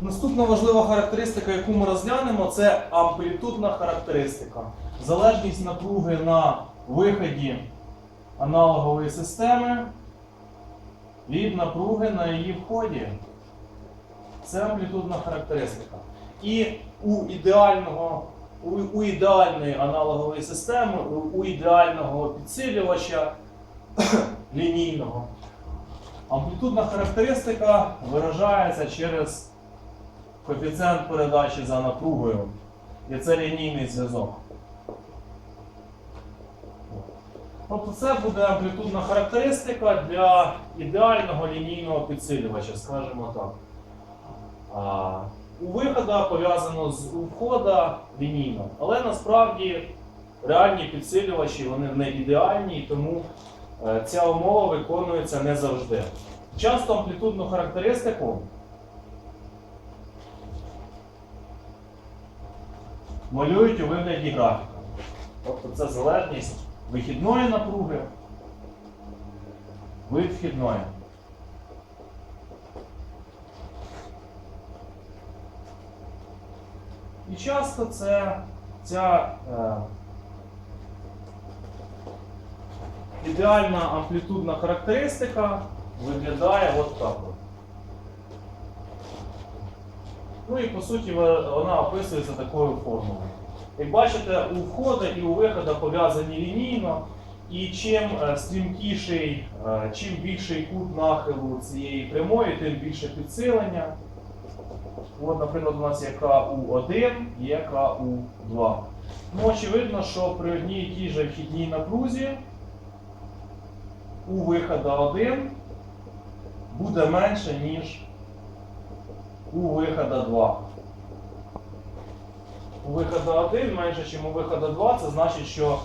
Наступна важлива характеристика, яку ми розглянемо, це амплітудна характеристика. Залежність напруги на виході аналогової системи від напруги на її вході. Це амплітудна характеристика. І у ідеального, у, у ідеальної аналогової системи, у, у ідеального підсилювача лінійного, амплітудна характеристика виражається через коефіцієнт передачі за напругою. І це лінійний зв'язок. Тобто це буде амплітудна характеристика для ідеального лінійного підсилювача, скажімо так. А, у вихода пов'язано з у входа лінійно. Але насправді реальні підсилювачі вони не ідеальні, тому е, ця умова виконується не завжди. Часто амплітудну характеристику малюють у вигляді графіка. Тобто це залежність вихідної напруги від вхідної. І часто це ця е, ідеальна амплітудна характеристика виглядає от так. От. Ну і по суті вона описується такою формулою. Як бачите, у входу і у виходу пов'язані лінійно, і чим е, стрімкіший, е, чим більший кут нахилу цієї прямої, тим більше підсилення. От, наприклад, у нас є КУ1, є КУ2. Ну, очевидно, що при одній і тій же вхідній напрузі у виходу 1 буде менше, ніж у виходу 2. У виходу 1 менше, ніж у виходу 2, це значить, що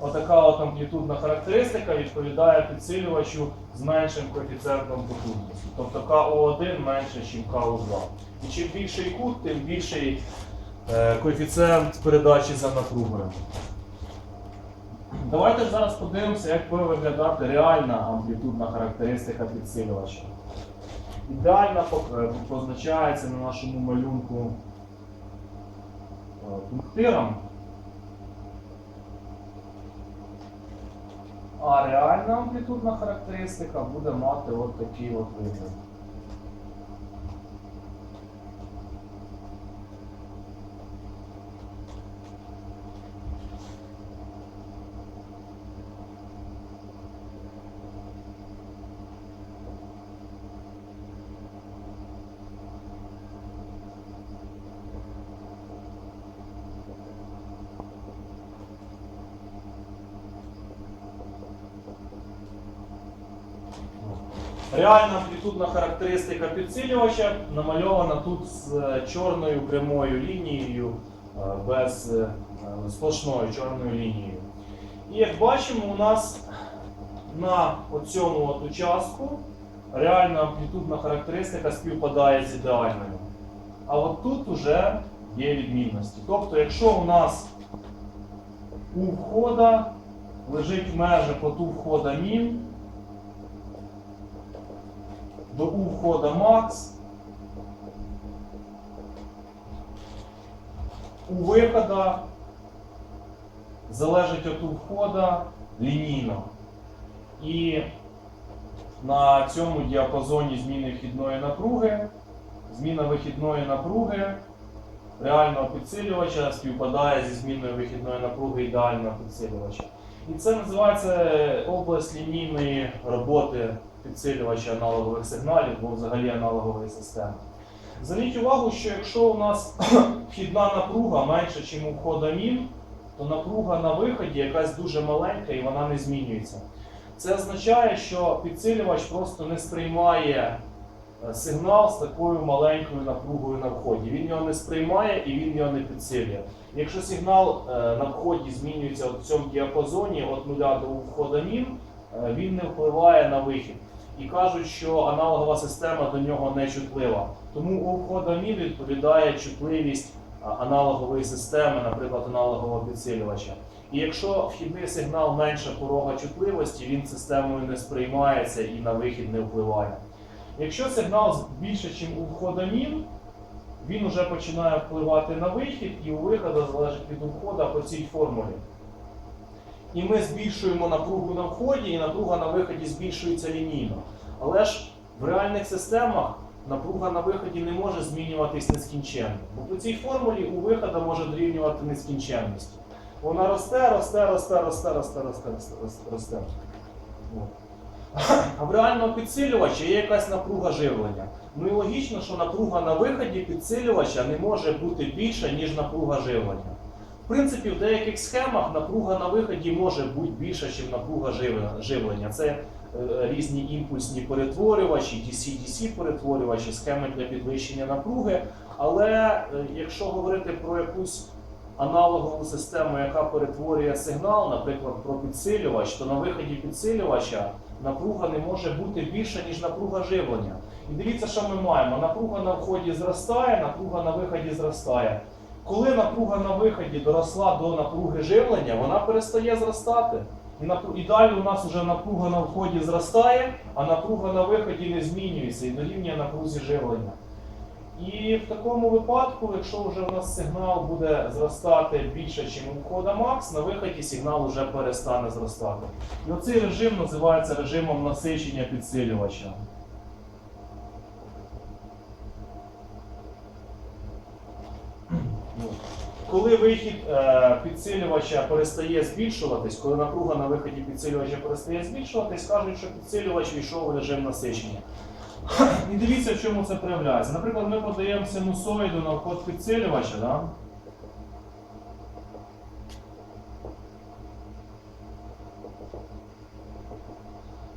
отака от амплітудна характеристика відповідає підсилювачу з меншим коефіцієнтом потужності. Тобто КО1 менше, ніж КО2. І чим більший кут, тим більший е, коефіцієнт передачі за напругою. Давайте зараз подивимося, як буде виглядати реальна амплітудна характеристика підсилювача. Ідеальна пок- е, позначається на нашому малюнку е, пунктиром. А реальна амплітудна характеристика буде мати от такий от вигляд. Реальна амплітудна характеристика підсилювача намальована тут з е, чорною прямою лінією, е, без е, сплошною чорною лінією. І як бачимо, у нас на цьому от участку реальна амплітудна характеристика співпадає з ідеальною. А от тут уже є відмінності. Тобто, якщо у нас у входа лежить межа по ту входа мін, до У входа макс. У вихода залежить від у входа лінійно. І на цьому діапазоні зміни вхідної напруги, зміна вихідної напруги реального підсилювача співпадає зі зміною вихідної напруги ідеального підсилювача. І це називається область лінійної роботи підсилювача аналогових сигналів, або взагалі аналогової системи. Зверніть увагу, що якщо у нас вхідна напруга менша, ніж у входа мін, то напруга на виході якась дуже маленька і вона не змінюється. Це означає, що підсилювач просто не сприймає е, сигнал з такою маленькою напругою на вході. Він його не сприймає і він його не підсилює. Якщо сигнал е, на вході змінюється в цьому діапазоні від 0 до входа мін, е, він не впливає на вихід. І кажуть, що аналогова система до нього не чутлива. Тому у входамі відповідає чутливість аналогової системи, наприклад, аналогового підсилювача. І якщо вхідний сигнал менше порога чутливості, він системою не сприймається і на вихід не впливає. Якщо сигнал більше, ніж у входа мін, він вже починає впливати на вихід, і у виходу залежить від входу по цій формулі і ми збільшуємо напругу на вході, і напруга на виході збільшується лінійно. Але ж в реальних системах напруга на виході не може змінюватись нескінченно. Бо по цій формулі у виходу може дорівнювати нескінченність. Вона росте, росте, росте, росте, росте, росте, росте, росте. росте. А в реальному підсилювача є якась напруга живлення. Ну і логічно, що напруга на виході підсилювача не може бути більша, ніж напруга живлення. Принципі, в деяких схемах напруга на виході може бути більша, ніж напруга живлення- живлення. Це е, різні імпульсні перетворювачі, DC-DC перетворювачі, схеми для підвищення напруги. Але е, якщо говорити про якусь аналогову систему, яка перетворює сигнал, наприклад, про підсилювач, то на виході підсилювача напруга не може бути більша, ніж напруга живлення. І дивіться, що ми маємо. Напруга на вході зростає, напруга на виході зростає. Коли напруга на виході доросла до напруги живлення, вона перестає зростати. І, далі у нас вже напруга на вході зростає, а напруга на виході не змінюється і дорівнює напрузі живлення. І в такому випадку, якщо вже у нас сигнал буде зростати більше, ніж у входа макс, на виході сигнал вже перестане зростати. І оцей режим називається режимом насичення підсилювача. Коли вихід е, підсилювача перестає збільшуватись, коли напруга на виході підсилювача перестає збільшуватись, кажуть, що підсилювач війшов у режим насичення. І дивіться, в чому це проявляється. Наприклад, ми подаємо синусоїду на вход підсилювача. Да?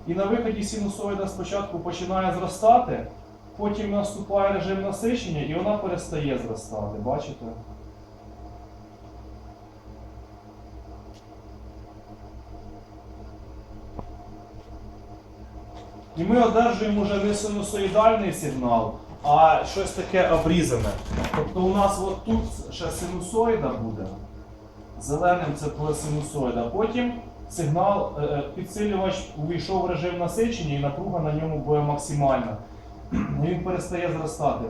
І на виході синусоїда спочатку починає зростати, потім наступає режим насичення і вона перестає зростати. Бачите? І ми одержуємо вже не синусоїдальний сигнал, а щось таке обрізане. Тобто у нас от тут ще синусоїда буде. Зеленим це синусоїда. Потім сигнал, е, е, підсилювач увійшов в режим насичення і напруга на ньому буде максимальна. Він перестає зростати.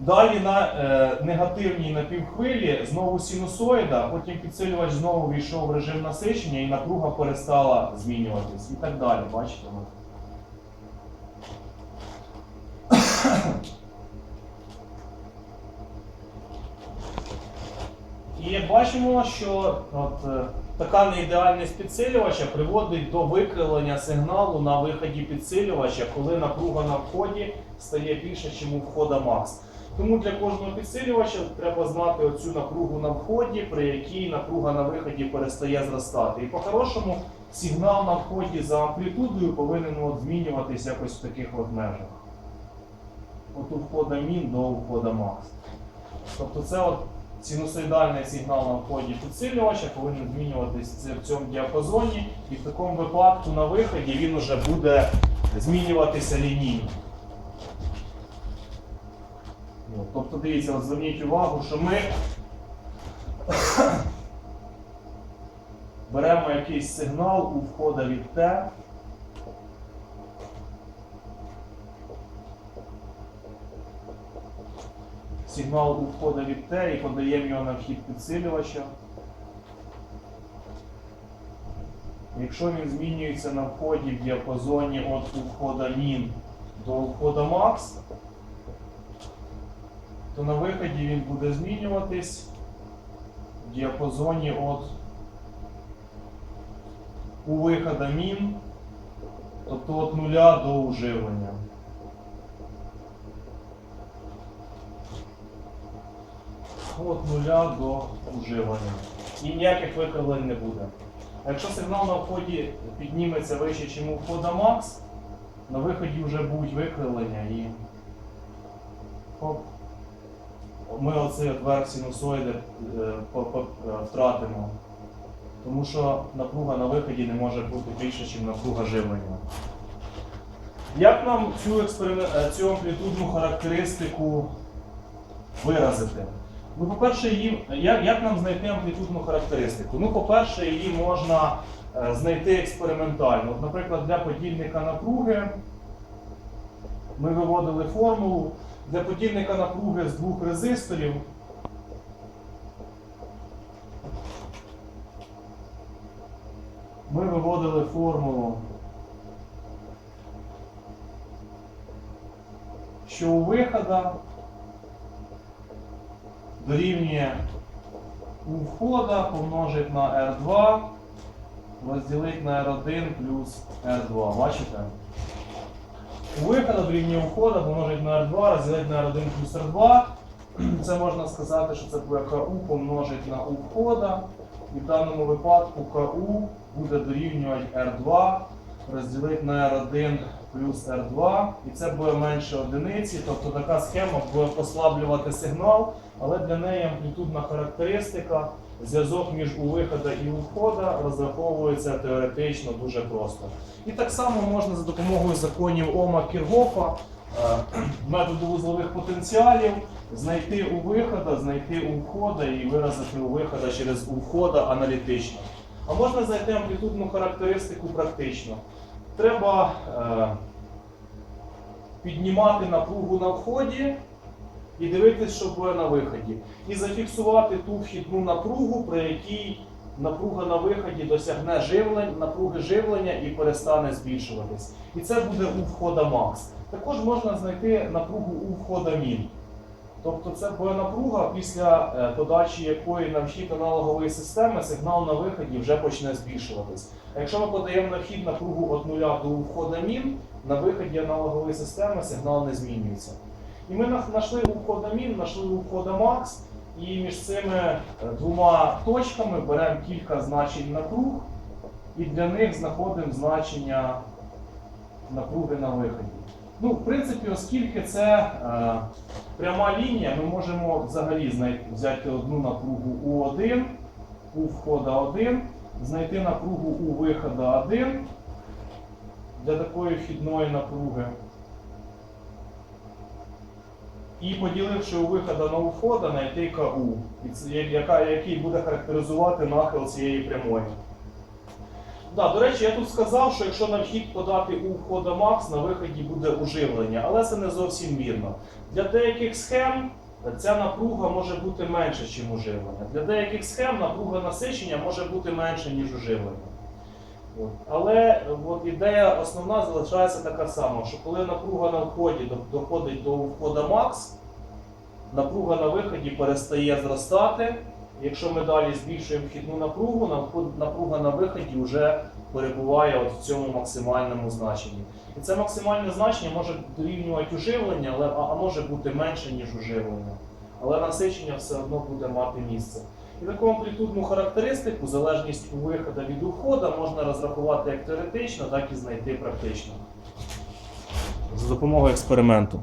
Далі на е, негативній напівхвилі знову синусоїда, потім підсилювач знову війшов в режим насичення і напруга перестала змінюватись. І так далі. Бачите? І бачимо, що от, е, така неідеальність підсилювача приводить до викривлення сигналу на виході підсилювача, коли напруга на вході стає більше, ніж у входа макс. Тому для кожного підсилювача треба знати оцю напругу на вході, при якій напруга на виході перестає зростати. І по-хорошому сигнал на вході за амплітудою повинен от, змінюватись якось в таких от межах. От у входа мін до входа макс. Тобто це от синусоїдальний сигнал на вході підсилювача повинен змінюватися в цьому діапазоні, і в такому випадку на виході він уже буде змінюватися лінійно. От, Тобто, дивіться, от зверніть увагу, що ми беремо якийсь сигнал у входа від Т. Сигнал у входа від Т і подаємо його на вхід підсилювача. Якщо він змінюється на вході в діапазоні від входа мін до входа макс, то на виході він буде змінюватись в діапазоні від у вихода мін, тобто від нуля до уживлення. От нуля до уживлення. І ніяких викривлень не буде. А якщо сигнал на вході підніметься вище, ніж у входа макс, на виході вже будуть викривлення і хоп, ми оцей верх синусоїди е, е, втратимо. Тому що напруга на виході не може бути більше, ніж напруга живлення. Як нам цю, експеримен... е, цю амплітудну характеристику виразити? Ну, по-перше, її... як, як нам знайти амплітудну характеристику? Ну, по-перше, її можна знайти експериментально. От, наприклад, для подільника напруги ми виводили формулу, для подільника напруги з двох резисторів. Ми виводили формулу, що у вихода дорівнює у входа помножить на R2 розділити на R1 плюс R2. Бачите? У рівні входа помножить на R2 розділити на R1 плюс R2. Це можна сказати, що це буде КУ помножить на У входа. І в даному випадку КУ буде дорівнювати R2 розділити на R1 плюс R2. І це буде менше одиниці. Тобто така схема буде послаблювати сигнал, але для неї амплітудна характеристика, зв'язок між у вихода і у входа розраховується теоретично дуже просто. І так само можна за допомогою законів Ома Кіргофа, е, методу вузлових потенціалів, знайти у вихода, знайти у входа і виразити у вихода через у входа аналітично. А можна знайти амплітудну характеристику практично. Треба е, піднімати напругу на вході і дивитися, що буде на виході. І зафіксувати ту вхідну напругу, при якій напруга на виході досягне живлень, напруги живлення і перестане збільшуватись. І це буде у входа макс. Також можна знайти напругу у входа мін. Тобто це буде напруга, після е, подачі якої на вхід аналогової системи сигнал на виході вже почне збільшуватись. А якщо ми подаємо на вхід напругу від нуля до входа мін, на виході аналогової системи сигнал не змінюється. І ми знайшли у входа мін, знайшли у входа макс, і між цими е, двома точками беремо кілька значень напруг, і для них знаходимо значення напруги на виході. Ну, в принципі, оскільки це е, пряма лінія, ми можемо взагалі знайти, взяти одну напругу У1, у входа 1, знайти напругу у вихода 1 для такої вхідної напруги. І поділивши у вихода на у входа, знайти КУ, який буде характеризувати нахил цієї прямої. Да, до речі, я тут сказав, що якщо на вхід подати у входа макс, на виході буде уживлення, але це не зовсім вірно. Для деяких схем ця напруга може бути менше, ніж уживлення. Для деяких схем напруга насичення може бути менше, ніж уживлення. Але от ідея основна залишається така сама, що коли напруга на вході доходить до входа макс, напруга на виході перестає зростати. Якщо ми далі збільшуємо вхідну напругу, напруга на виході вже перебуває от в цьому максимальному значенні. І це максимальне значення може дорівнювати уживлення, але, а може бути менше, ніж уживлення. Але насичення все одно буде мати місце. І таку амплітудну характеристику, залежність виходу від уходу, можна розрахувати як теоретично, так і знайти практично. За допомогою експерименту.